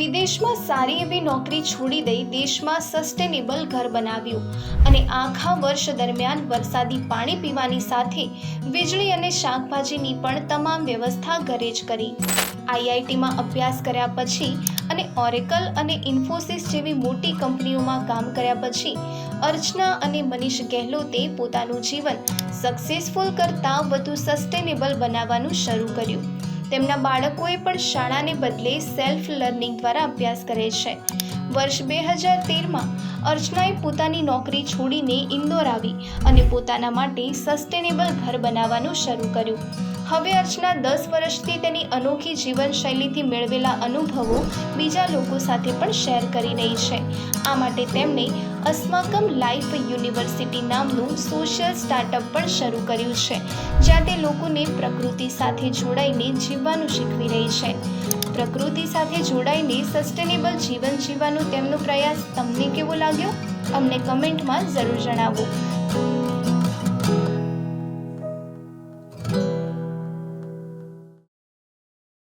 વિદેશમાં સારી એવી નોકરી છોડી દઈ દેશમાં સસ્ટેનેબલ ઘર બનાવ્યું અને આખા વર્ષ દરમિયાન વરસાદી પાણી પીવાની સાથે વીજળી અને શાકભાજીની પણ તમામ વ્યવસ્થા ઘરે જ કરી. આઈઆઈટીમાં અભ્યાસ કર્યા પછી અને ઓરેકલ અને ઇન્ફોસિસ જેવી મોટી કંપનીઓમાં કામ કર્યા પછી અર્ચના અને મનીષ ગેહલોતે પોતાનું જીવન સક્સેસફુલ કરતાં વધુ સસ્ટેનેબલ બનાવવાનું શરૂ કર્યું. તેમના બાળકોએ પણ શાળાને બદલે સેલ્ફ લર્નિંગ દ્વારા અભ્યાસ કરે છે. વર્ષ બે હજાર તેરમાં અર્ચનાએ પોતાની નોકરી છોડીને ઇન્દોર આવી અને પોતાના માટે સસ્ટેનેબલ ઘર બનાવવાનું શરૂ કર્યું. હવે અર્ચના દસ વર્ષથી તેની અનોખી જીવનશૈલીથી મેળવેલા અનુભવો બીજા લોકો સાથે પણ શેર કરી રહી છે. આ માટે તેમણે અસ્માકમ લાઈફ યુનિવર્સિટી નામનું સોશિયલ સ્ટાર્ટઅપ પણ શરૂ કર્યું છે, જ્યાં તે લોકોને પ્રકૃતિ સાથે જોડાઈને જીવવાનું શીખવી રહી છે. પ્રકૃતિ સાથે જોડાઈને સસ્ટેનેબલ જીવન જીવવાનો તેમનો પ્રયાસ તમને કેવો લાગ્યો? અમને કમેન્ટમાં જરૂર જણાવો.